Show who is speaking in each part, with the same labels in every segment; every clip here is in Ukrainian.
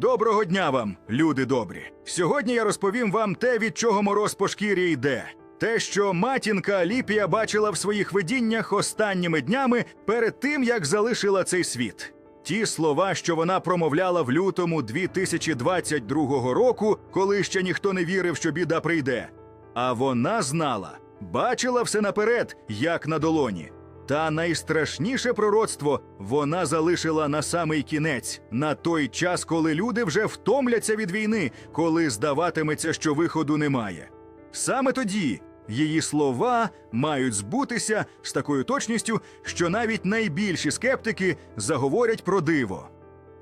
Speaker 1: Доброго дня вам, люди добрі. Сьогодні я розповім вам те, від чого мороз по шкірі йде. Те, що матінка Аліпія бачила в своїх видіннях останніми днями перед тим, як залишила цей світ. Ті слова, що вона промовляла в лютому 2022 року, коли ще ніхто не вірив, що біда прийде. А вона знала, бачила все наперед, як на долоні. Та найстрашніше пророцтво вона залишила на самий кінець, на той час, коли люди вже втомляться від війни, коли здаватиметься, що виходу немає. Саме тоді її слова мають збутися з такою точністю, що навіть найбільші скептики заговорять про диво.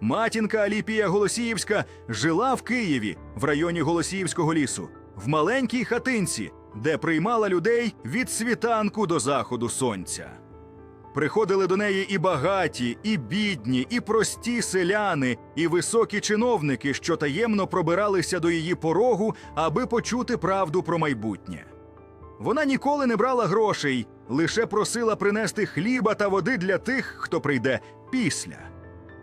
Speaker 1: Матінка Аліпія Голосіївська жила в Києві в районі Голосіївського лісу, в маленькій хатинці, де приймала людей від світанку до заходу сонця. Приходили до неї і багаті, і бідні, і прості селяни, і високі чиновники, що таємно пробиралися до її порогу, аби почути правду про майбутнє. Вона ніколи не брала грошей, лише просила принести хліба та води для тих, хто прийде після.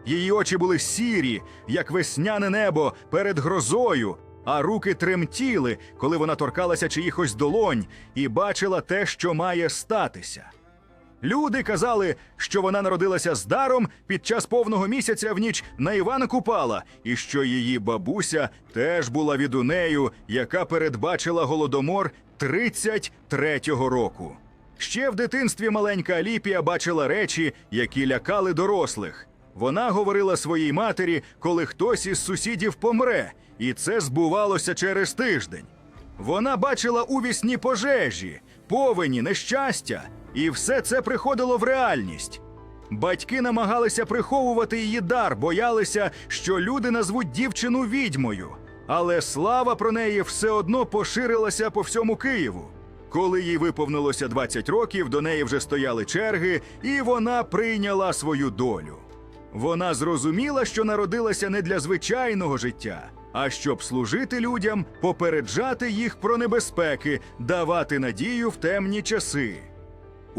Speaker 1: Її очі були сірі, як весняне небо перед грозою, а руки тремтіли, коли вона торкалася чиїхось долонь і бачила те, що має статися. Люди казали, що вона народилася з даром під час повного місяця в ніч на Івана Купала, і що її бабуся теж була відунею, яка передбачила голодомор 33-го року. Ще в дитинстві маленька Аліпія бачила речі, які лякали дорослих. Вона говорила своїй матері, коли хтось із сусідів помре, і це збувалося через тиждень. Вона бачила у вісні пожежі, повені, нещастя, і все це приходило в реальність. Батьки намагалися приховувати її дар, боялися, що люди назвуть дівчину відьмою. Але слава про неї все одно поширилася по всьому Києву. Коли їй виповнилося 20 років, до неї вже стояли черги, і вона прийняла свою долю. Вона зрозуміла, що народилася не для звичайного життя, а щоб служити людям, попереджати їх про небезпеки, давати надію в темні часи.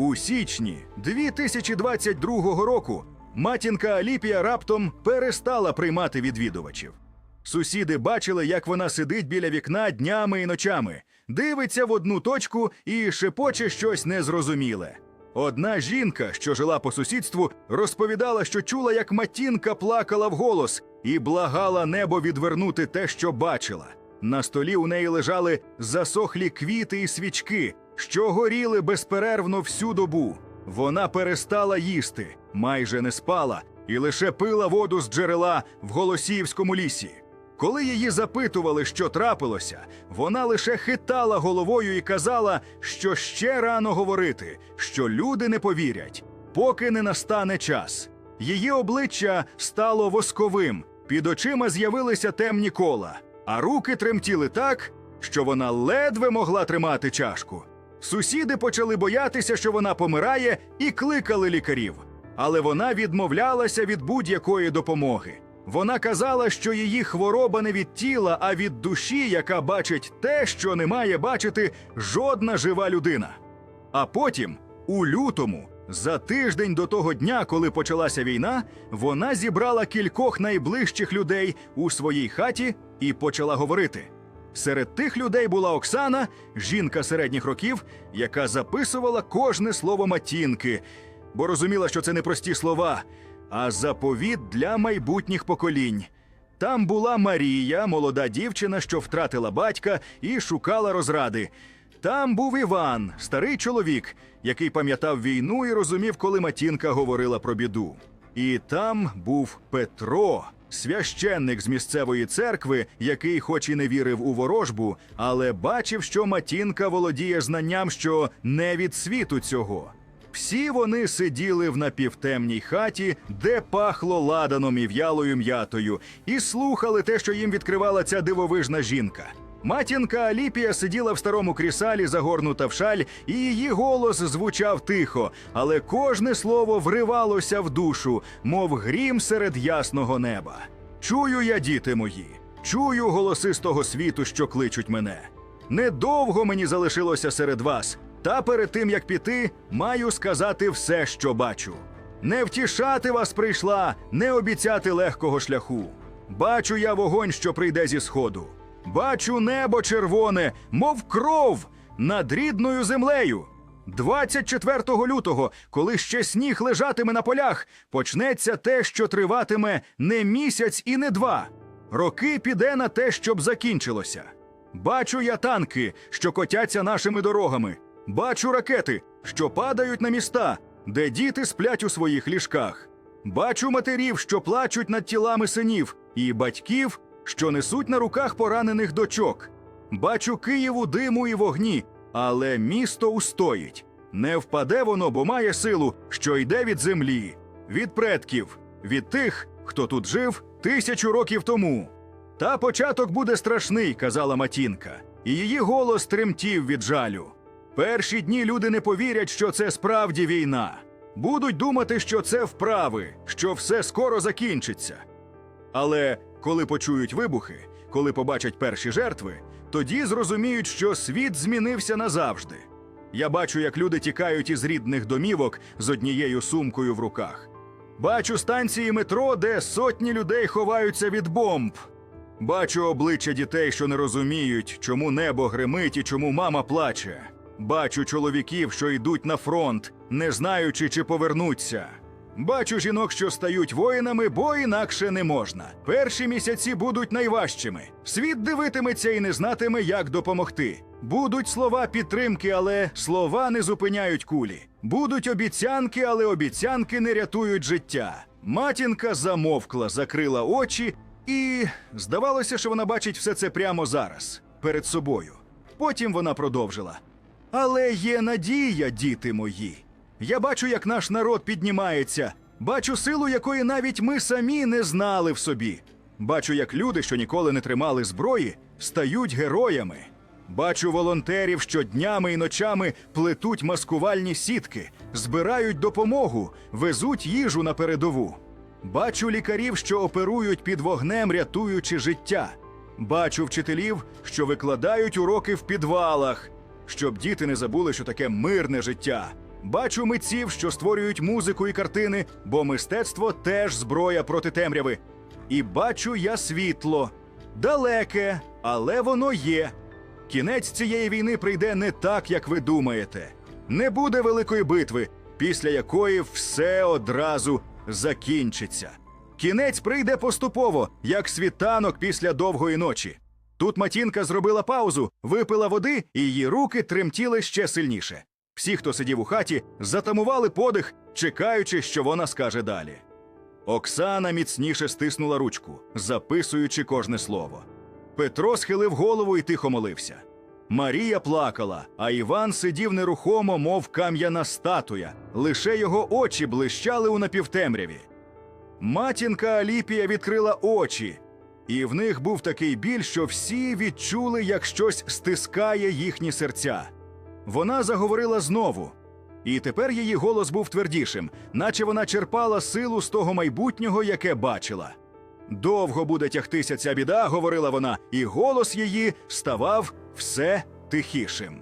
Speaker 1: У січні 2022 року матінка Аліпія раптом перестала приймати відвідувачів. Сусіди бачили, як вона сидить біля вікна днями і ночами, дивиться в одну точку і шепоче щось незрозуміле. Одна жінка, що жила по сусідству, розповідала, що чула, як матінка плакала вголос і благала небо відвернути те, що бачила. На столі у неї лежали засохлі квіти і свічки, що горіли безперервно всю добу. Вона перестала їсти, майже не спала і лише пила воду з джерела в Голосіївському лісі. Коли її запитували, що трапилося, вона лише хитала головою і казала, що ще рано говорити, що люди не повірять, поки не настане час. Її обличчя стало восковим, під очима з'явилися темні кола, а руки тремтіли так, що вона ледве могла тримати чашку. Сусіди почали боятися, що вона помирає, і кликали лікарів. Але вона відмовлялася від будь-якої допомоги. Вона казала, що її хвороба не від тіла, а від душі, яка бачить те, що не має бачити жодна жива людина. А потім, у лютому, за тиждень до того дня, коли почалася війна, вона зібрала кількох найближчих людей у своїй хаті і почала говорити. Серед тих людей була Оксана, жінка середніх років, яка записувала кожне слово матінки, бо розуміла, що це не прості слова, а заповіт для майбутніх поколінь. Там була Марія, молода дівчина, що втратила батька і шукала розради. Там був Іван, старий чоловік, який пам'ятав війну і розумів, коли матінка говорила про біду. І там був Петро, священник з місцевої церкви, який, хоч і не вірив у ворожбу, але бачив, що матінка володіє знанням, що не від світу цього. Всі вони сиділи в напівтемній хаті, де пахло ладаном і в'ялою м'ятою, і слухали те, що їм відкривала ця дивовижна жінка. Матінка Аліпія сиділа в старому крісалі, загорнута в шаль, і її голос звучав тихо, але кожне слово вривалося в душу, мов грім серед ясного неба. Чую я, діти мої, чую голоси з того світу, що кличуть мене. Недовго мені залишилося серед вас, та перед тим як піти, маю сказати все, що бачу. Не втішати вас прийшла, не обіцяти легкого шляху. Бачу я вогонь, що прийде зі сходу. Бачу небо червоне, мов кров над рідною землею. 24 лютого, коли ще сніг лежатиме на полях, почнеться те, що триватиме не місяць і не два. Роки піде на те, щоб закінчилося. Бачу я танки, що котяться нашими дорогами. Бачу ракети, що падають на міста, де діти сплять у своїх ліжках. Бачу матерів, що плачуть над тілами синів, і батьків, що несуть на руках поранених дочок. Бачу Київ у диму і вогні, але місто устоїть. Не впаде воно, бо має силу, що йде від землі, від предків, від тих, хто тут жив тисячу років тому. Та початок буде страшний, казала матінка, і її голос тремтів від жалю. Перші дні люди не повірять, що це справді війна. Будуть думати, що це вправи, що все скоро закінчиться. Але коли почують вибухи, коли побачать перші жертви, тоді зрозуміють, що світ змінився назавжди. Я бачу, як люди тікають із рідних домівок з однією сумкою в руках. Бачу станції метро, де сотні людей ховаються від бомб. Бачу обличчя дітей, що не розуміють, чому небо гримить і чому мама плаче. Бачу чоловіків, що йдуть на фронт, не знаючи, чи повернуться. Бачу жінок, що стають воїнами, бо інакше не можна. Перші місяці будуть найважчими. Світ дивитиметься і не знатиме, як допомогти. Будуть слова підтримки, але слова не зупиняють кулі. Будуть обіцянки, але обіцянки не рятують життя. Матінка замовкла, закрила очі, і здавалося, що вона бачить все це прямо зараз, перед собою. Потім вона продовжила. Але є надія, діти мої. Я бачу, як наш народ піднімається, бачу силу, якої навіть ми самі не знали в собі. Бачу, як люди, що ніколи не тримали зброї, стають героями. Бачу волонтерів, що днями і ночами плетуть маскувальні сітки, збирають допомогу, везуть їжу на передову. Бачу лікарів, що оперують під вогнем, рятуючи життя. Бачу вчителів, що викладають уроки в підвалах, щоб діти не забули, що таке мирне життя. Бачу митців, що створюють музику і картини, бо мистецтво теж зброя проти темряви. І бачу я світло далеке, але воно є. Кінець цієї війни прийде не так, як ви думаєте. Не буде великої битви, після якої все одразу закінчиться. Кінець прийде поступово, як світанок після довгої ночі. Тут матінка зробила паузу, випила води, і її руки тремтіли ще сильніше. Всі, хто сидів у хаті, затамували подих, чекаючи, що вона скаже далі. Оксана міцніше стиснула ручку, записуючи кожне слово. Петро схилив голову і тихо молився. Марія плакала, а Іван сидів нерухомо, мов кам'яна статуя, лише його очі блищали у напівтемряві. Матінка Аліпія відкрила очі, і в них був такий біль, що всі відчули, як щось стискає їхні серця. Вона заговорила знову, і тепер її голос був твердішим, наче вона черпала силу з того майбутнього, яке бачила. Довго буде тягтися ця біда, говорила вона, і голос її ставав все тихішим.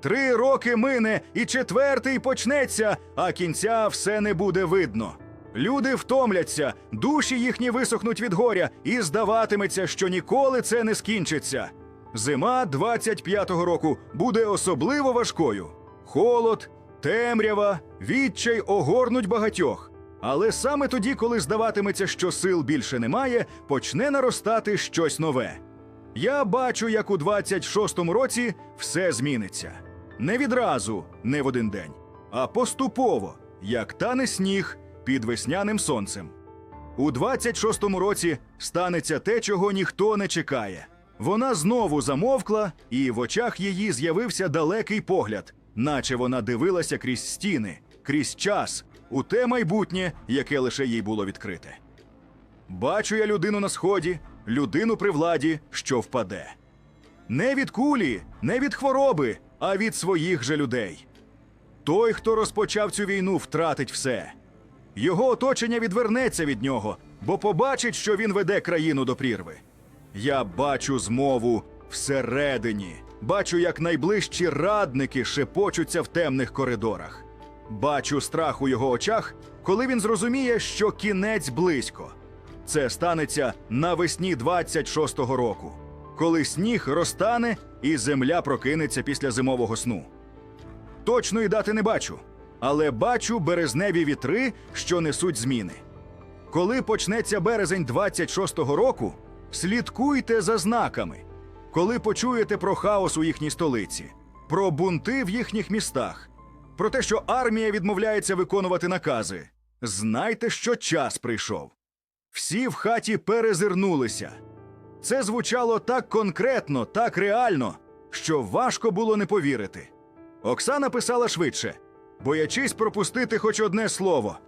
Speaker 1: Три роки мине, і четвертий почнеться, а кінця все не буде видно. Люди втомляться, душі їхні висохнуть від горя, і здаватиметься, що ніколи це не скінчиться. Зима 25-го року буде особливо важкою. Холод, темрява, відчай огорнуть багатьох. Але саме тоді, коли здаватиметься, що сил більше немає, почне наростати щось нове. Я бачу, як у 26-му році все зміниться. Не відразу, не в один день, а поступово, як тане сніг під весняним сонцем. У 26-му році станеться те, чого ніхто не чекає. Вона знову замовкла, і в очах її з'явився далекий погляд, наче вона дивилася крізь стіни, крізь час, у те майбутнє, яке лише їй було відкрите. Бачу я людину на сході, людину при владі, що впаде. Не від кулі, не від хвороби, а від своїх же людей. Той, хто розпочав цю війну, втратить все. Його оточення відвернеться від нього, бо побачить, що він веде країну до прірви. Я бачу змову всередині, бачу, як найближчі радники шепочуться в темних коридорах. Бачу страх у його очах, коли він зрозуміє, що кінець близько. Це станеться навесні 26-го року, коли сніг розтане і земля прокинеться після зимового сну. Точної дати не бачу, але бачу березневі вітри, що несуть зміни. Коли почнеться березень 26-го року, слідкуйте за знаками. Коли почуєте про хаос у їхній столиці, про бунти в їхніх містах, про те, що армія відмовляється виконувати накази, знайте, що час прийшов. Всі в хаті перезирнулися. Це звучало так конкретно, так реально, що важко було не повірити. Оксана писала швидше, боячись пропустити хоч одне слово.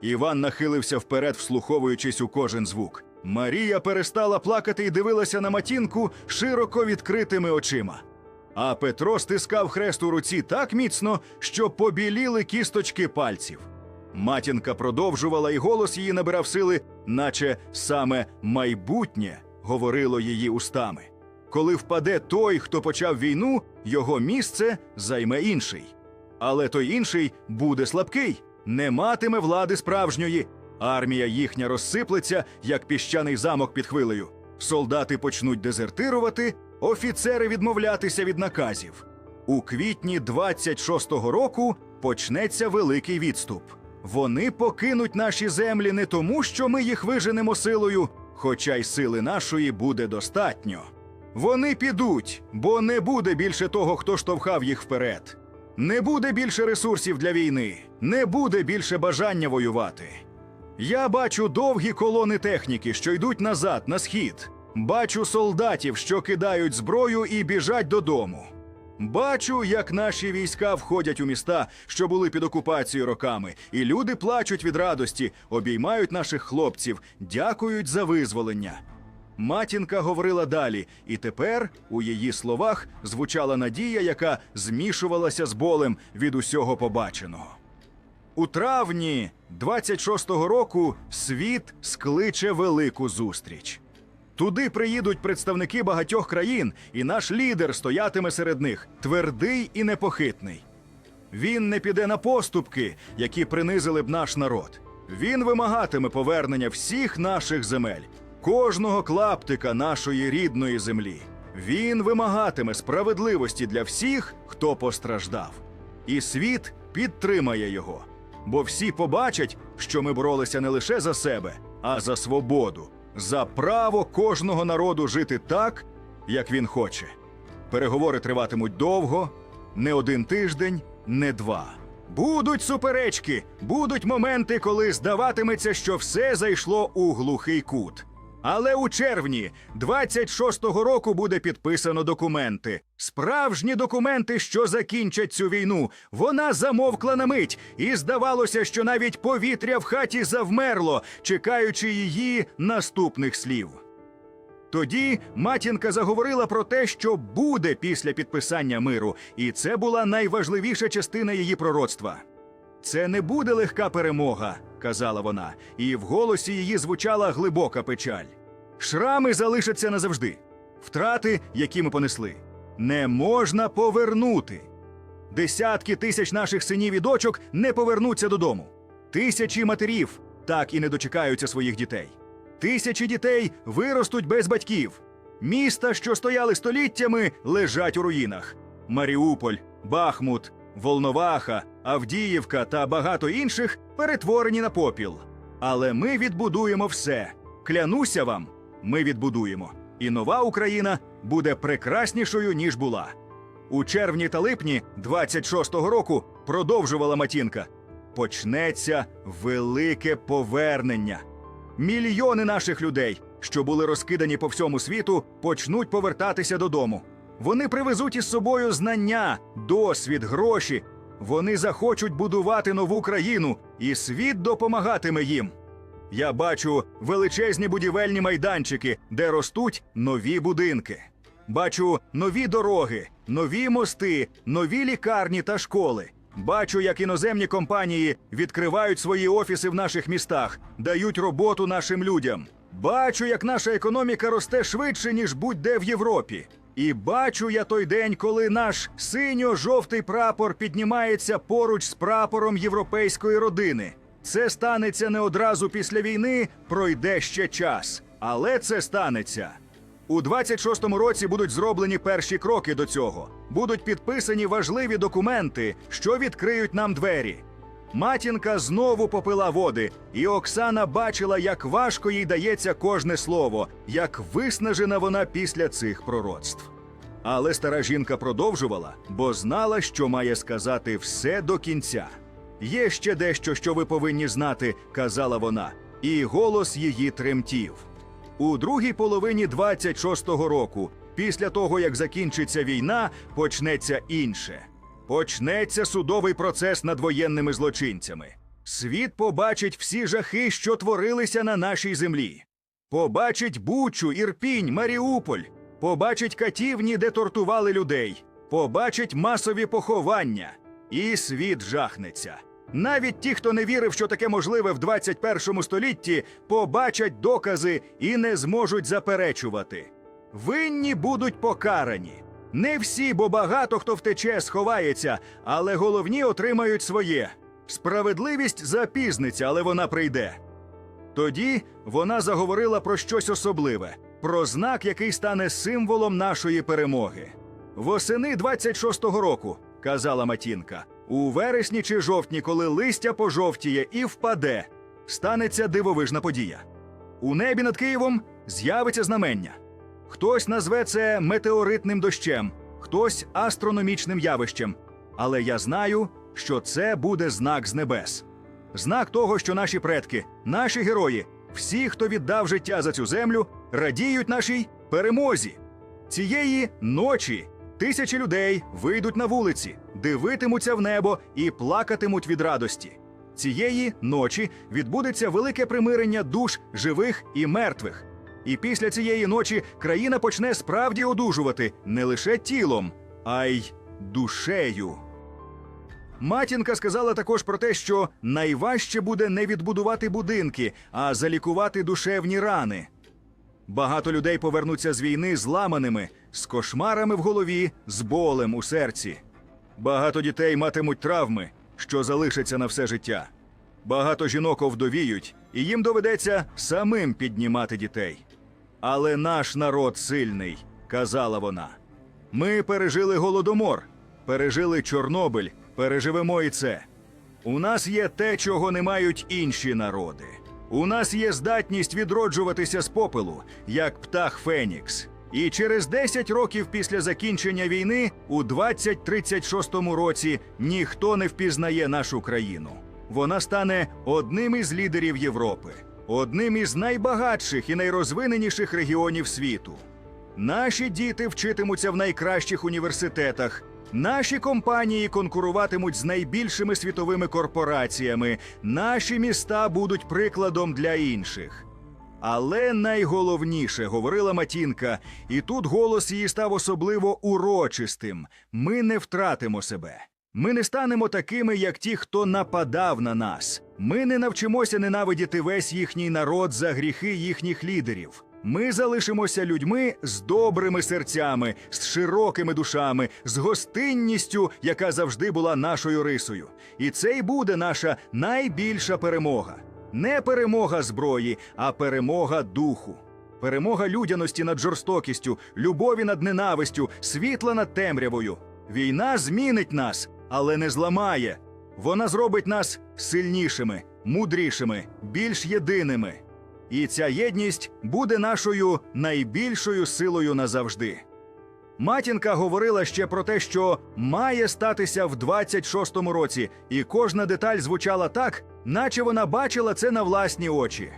Speaker 1: Іван нахилився вперед, вслуховуючись у кожен звук. Марія перестала плакати і дивилася на матінку широко відкритими очима. А Петро стискав хрест у руці так міцно, що побіліли кісточки пальців. Матінка продовжувала, і голос її набирав сили, наче саме майбутнє говорило її устами. Коли впаде той, хто почав війну, його місце займе інший. Але той інший буде слабкий, не матиме влади справжньої. Армія їхня розсиплеться, як піщаний замок під хвилею. Солдати почнуть дезертирувати, офіцери відмовлятися від наказів. У квітні 26-го року почнеться великий відступ. Вони покинуть наші землі не тому, що ми їх виженемо силою, хоча й сили нашої буде достатньо. Вони підуть, бо не буде більше того, хто штовхав їх вперед. Не буде більше ресурсів для війни, не буде більше бажання воювати. Я бачу довгі колони техніки, що йдуть назад, на схід. Бачу солдатів, що кидають зброю і біжать додому. Бачу, як наші війська входять у міста, що були під окупацією роками, і люди плачуть від радості, обіймають наших хлопців, дякують за визволення. Матінка говорила далі, і тепер у її словах звучала надія, яка змішувалася з болем від усього побаченого. У травні 26-го року світ скличе велику зустріч. Туди приїдуть представники багатьох країн, і наш лідер стоятиме серед них твердий і непохитний. Він не піде на поступки, які принизили б наш народ. Він вимагатиме повернення всіх наших земель, кожного клаптика нашої рідної землі. Він вимагатиме справедливості для всіх, хто постраждав. І світ підтримає його. Бо всі побачать, що ми боролися не лише за себе, а за свободу, за право кожного народу жити так, як він хоче. Переговори триватимуть довго, не один тиждень, не два. Будуть суперечки, будуть моменти, коли здаватиметься, що все зайшло у глухий кут. Але у червні 26-го року буде підписано документи. Справжні документи, що закінчать цю війну. Вона замовкла на мить, і здавалося, що навіть повітря в хаті завмерло, чекаючи її наступних слів. Тоді матінка заговорила про те, що буде після підписання миру, і це була найважливіша частина її пророцтва. Це не буде легка перемога, казала вона, і в голосі її звучала глибока печаль. Шрами залишаться назавжди. Втрати, які ми понесли, не можна повернути. Десятки тисяч наших синів і дочок не повернуться додому. Тисячі матерів так і не дочекаються своїх дітей. Тисячі дітей виростуть без батьків. Міста, що стояли століттями, лежать у руїнах. Маріуполь, Бахмут, Волноваха, Авдіївка та багато інших перетворені на попіл. Але ми відбудуємо все. Клянуся вам, ми відбудуємо. І нова Україна буде прекраснішою, ніж була. У червні та липні 26-го року продовжувала матінка. Почнеться велике повернення. Мільйони наших людей, що були розкидані по всьому світу, почнуть повертатися додому. Вони привезуть із собою знання, досвід, гроші. Вони захочуть будувати нову країну, і світ допомагатиме їм. Я бачу величезні будівельні майданчики, де ростуть нові будинки. Бачу нові дороги, нові мости, нові лікарні та школи. Бачу, як іноземні компанії відкривають свої офіси в наших містах, дають роботу нашим людям. Бачу, як наша економіка росте швидше, ніж будь-де в Європі. І бачу я той день, коли наш синьо-жовтий прапор піднімається поруч з прапором європейської родини. Це станеться не одразу після війни, пройде ще час. Але це станеться. У 26-му році будуть зроблені перші кроки до цього. Будуть підписані важливі документи, що відкриють нам двері. Матінка знову попила води, і Оксана бачила, як важко їй дається кожне слово, як виснажена вона після цих пророцтв. Але стара жінка продовжувала, бо знала, що має сказати все до кінця. Є ще дещо, що ви повинні знати, казала вона, і голос її тремтів. У другій половині 26-го року, після того як закінчиться війна, почнеться інше. Почнеться судовий процес над воєнними злочинцями. Світ побачить всі жахи, що творилися на нашій землі. Побачить Бучу, Ірпінь, Маріуполь, побачить катівні, де тортували людей, побачить масові поховання, і світ жахнеться. Навіть ті, хто не вірив, що таке можливе в 21 столітті, побачать докази і не зможуть заперечувати. Винні будуть покарані. Не всі, бо багато хто втече, сховається, але головні отримають своє. Справедливість запізниться, але вона прийде. Тоді вона заговорила про щось особливе, про знак, який стане символом нашої перемоги. Восени 26-го року, казала матінка, у вересні чи жовтні, коли листя пожовтіє і впаде, станеться дивовижна подія. У небі над Києвом з'явиться знамення. Хтось назве це метеоритним дощем, хтось астрономічним явищем. Але я знаю, що це буде знак з небес. Знак того, що наші предки, наші герої, всі, хто віддав життя за цю землю, радіють нашій перемозі. Цієї ночі тисячі людей вийдуть на вулиці, дивитимуться в небо і плакатимуть від радості. Цієї ночі відбудеться велике примирення душ живих і мертвих. І після цієї ночі країна почне справді одужувати не лише тілом, а й душею. Матінка сказала також про те, що найважче буде не відбудувати будинки, а залікувати душевні рани. Багато людей повернуться з війни зламаними, з кошмарами в голові, з болем у серці. Багато дітей матимуть травми, що залишаться на все життя. Багато жінок овдовіють, і їм доведеться самим піднімати дітей. Але наш народ сильний, казала вона. Ми пережили голодомор, пережили Чорнобиль, переживемо і це. У нас є те, чого не мають інші народи. У нас є здатність відроджуватися з попелу, як птах Фенікс. І через 10 років після закінчення війни, у 2036 році, ніхто не впізнає нашу країну. Вона стане одним із лідерів Європи, одним із найбагатших і найрозвиненіших регіонів світу. Наші діти вчитимуться в найкращих університетах. Наші компанії конкуруватимуть з найбільшими світовими корпораціями. Наші міста будуть прикладом для інших. Але найголовніше, говорила матінка, і тут голос її став особливо урочистим: ми не втратимо себе. Ми не станемо такими, як ті, хто нападав на нас. Ми не навчимося ненавидіти весь їхній народ за гріхи їхніх лідерів. Ми залишимося людьми з добрими серцями, з широкими душами, з гостинністю, яка завжди була нашою рисою. І це й буде наша найбільша перемога. Не перемога зброї, а перемога духу. Перемога людяності над жорстокістю, любові над ненавистю, світла над темрявою. Війна змінить нас, але не зламає. Вона зробить нас сильнішими, мудрішими, більш єдиними. І ця єдність буде нашою найбільшою силою назавжди. Матінка говорила ще про те, що має статися в 26-му році, і кожна деталь звучала так, наче вона бачила це на власні очі.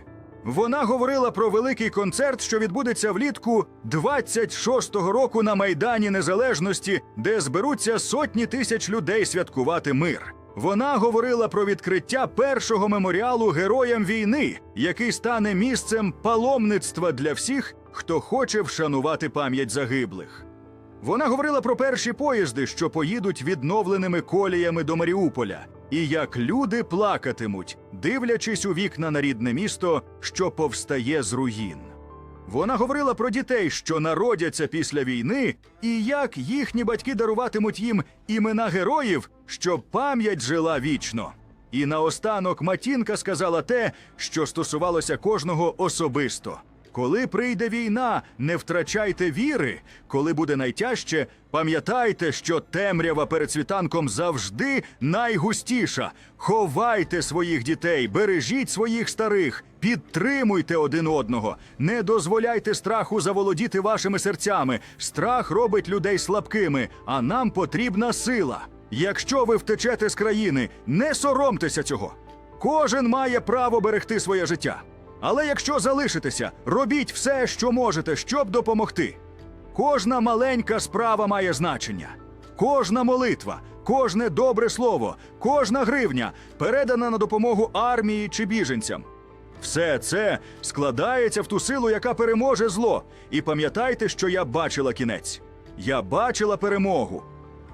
Speaker 1: Вона говорила про великий концерт, що відбудеться влітку 26-го року на Майдані Незалежності, де зберуться сотні тисяч людей святкувати мир. Вона говорила про відкриття першого меморіалу героям війни, який стане місцем паломництва для всіх, хто хоче вшанувати пам'ять загиблих. Вона говорила про перші поїзди, що поїдуть відновленими коліями до Маріуполя, і як люди плакатимуть, дивлячись у вікна на рідне місто, що повстає з руїн. Вона говорила про дітей, що народяться після війни, і як їхні батьки даруватимуть їм імена героїв, щоб пам'ять жила вічно. І наостанок матінка сказала те, що стосувалося кожного особисто. Коли прийде війна, не втрачайте віри. Коли буде найтяжче, пам'ятайте, що темрява перед світанком завжди найгустіша. Ховайте своїх дітей, бережіть своїх старих, підтримуйте один одного, не дозволяйте страху заволодіти вашими серцями. Страх робить людей слабкими, а нам потрібна сила. Якщо ви втечете з країни, не соромтеся цього. Кожен має право берегти своє життя. Але якщо залишитеся, робіть все, що можете, щоб допомогти. Кожна маленька справа має значення. Кожна молитва, кожне добре слово, кожна гривня передана на допомогу армії чи біженцям. Все це складається в ту силу, яка переможе зло. І пам'ятайте, що я бачила кінець. Я бачила перемогу.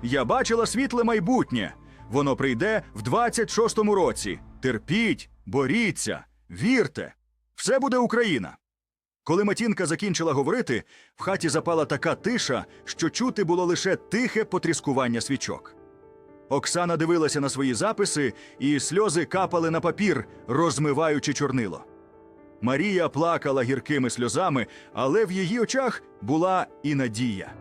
Speaker 1: Я бачила світле майбутнє. Воно прийде в 26-му році. Терпіть, боріться, вірте. Все буде Україна. Коли матінка закінчила говорити, в хаті запала така тиша, що чути було лише тихе потріскування свічок. Оксана дивилася на свої записи, і сльози капали на папір, розмиваючи чорнило. Марія плакала гіркими сльозами, але в її очах була і надія.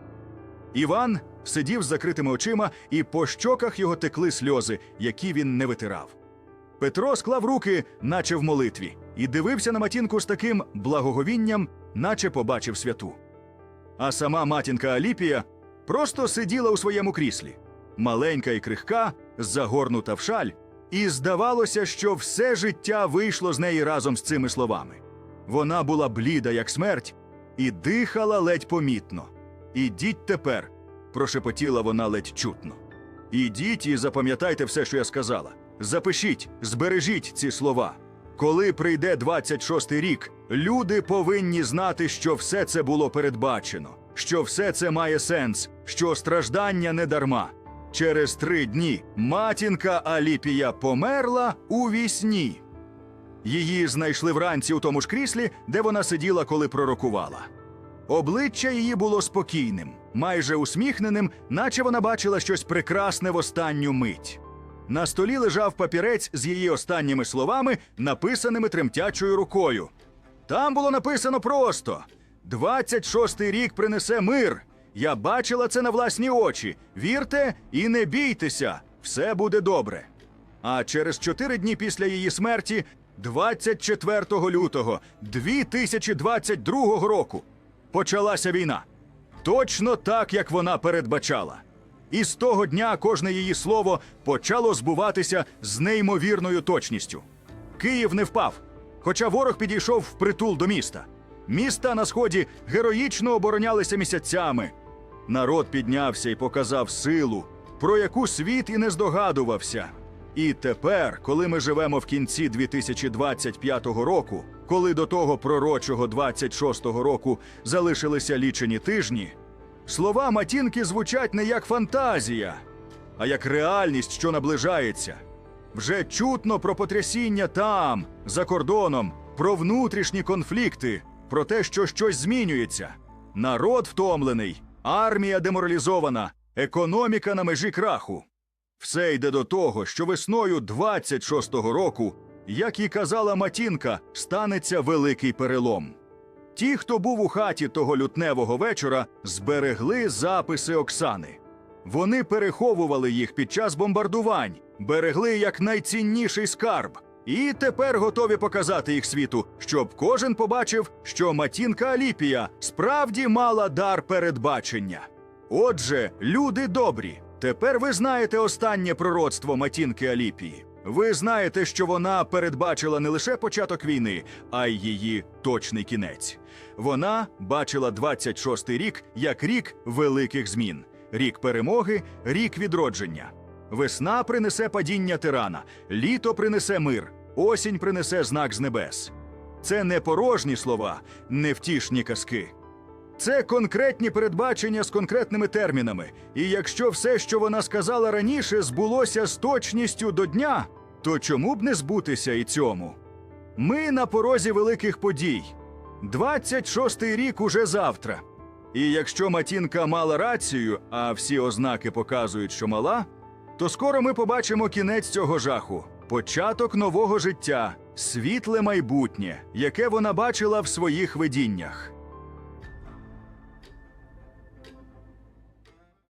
Speaker 1: Іван сидів з закритими очима, і по щоках його текли сльози, які він не витирав. Петро склав руки, наче в молитві, і дивився на матінку з таким благоговінням, наче побачив святу. А сама матінка Аліпія просто сиділа у своєму кріслі, маленька і крихка, загорнута в шаль, і здавалося, що все життя вийшло з неї разом з цими словами. Вона була бліда, як смерть, і дихала ледь помітно. Ідіть тепер, прошепотіла вона ледь чутно. Ідіть і запам'ятайте все, що я сказала. Запишіть, збережіть ці слова. Коли прийде 26-й рік, люди повинні знати, що все це було передбачено, що все це має сенс, що страждання не дарма. Через три дні матінка Аліпія померла у вісні. Її знайшли вранці у тому ж кріслі, де вона сиділа, коли пророкувала. Обличчя її було спокійним, майже усміхненим, наче вона бачила щось прекрасне в останню мить. На столі лежав папірець з її останніми словами, написаними тремтячою рукою. Там було написано просто: «26-й рік принесе мир. Я бачила це на власні очі. Вірте і не бійтеся, все буде добре. А через чотири дні після її смерті, 24 лютого 2022 року, почалася війна. Точно так, як вона передбачала. І з того дня кожне її слово почало збуватися з неймовірною точністю. Київ не впав, хоча ворог підійшов впритул до міста. Міста на сході героїчно оборонялися місяцями. Народ піднявся і показав силу, про яку світ і не здогадувався. І тепер, коли ми живемо в кінці 2025 року, коли до того пророчого 26-го року залишилися лічені тижні, слова матінки звучать не як фантазія, а як реальність, що наближається. Вже чутно про потрясіння там, за кордоном, про внутрішні конфлікти, про те, що щось змінюється. Народ втомлений, армія деморалізована, економіка на межі краху. Все йде до того, що весною 26-го року, як і казала матінка, станеться великий перелом. Ті, хто був у хаті того лютневого вечора, зберегли записи Оксани. Вони переховували їх під час бомбардувань, берегли як найцінніший скарб, і тепер готові показати їх світу, щоб кожен побачив, що матінка Аліпія справді мала дар передбачення. Отже, люди добрі, тепер ви знаєте останнє пророцтво матінки Аліпії. Ви знаєте, що вона передбачила не лише початок війни, а й її точний кінець. Вона бачила 26-й рік як рік великих змін, рік перемоги, рік відродження. Весна принесе падіння тирана, літо принесе мир, осінь принесе знак з небес. Це не порожні слова, невтішні казки. Це конкретні передбачення з конкретними термінами. І якщо все, що вона сказала раніше, збулося з точністю до дня, то чому б не збутися і цьому? Ми на порозі великих подій. 26-й рік уже завтра. І якщо матінка мала рацію, а всі ознаки показують, що мала, то скоро ми побачимо кінець цього жаху. початок нового життя, світле майбутнє, яке вона бачила в своїх видіннях.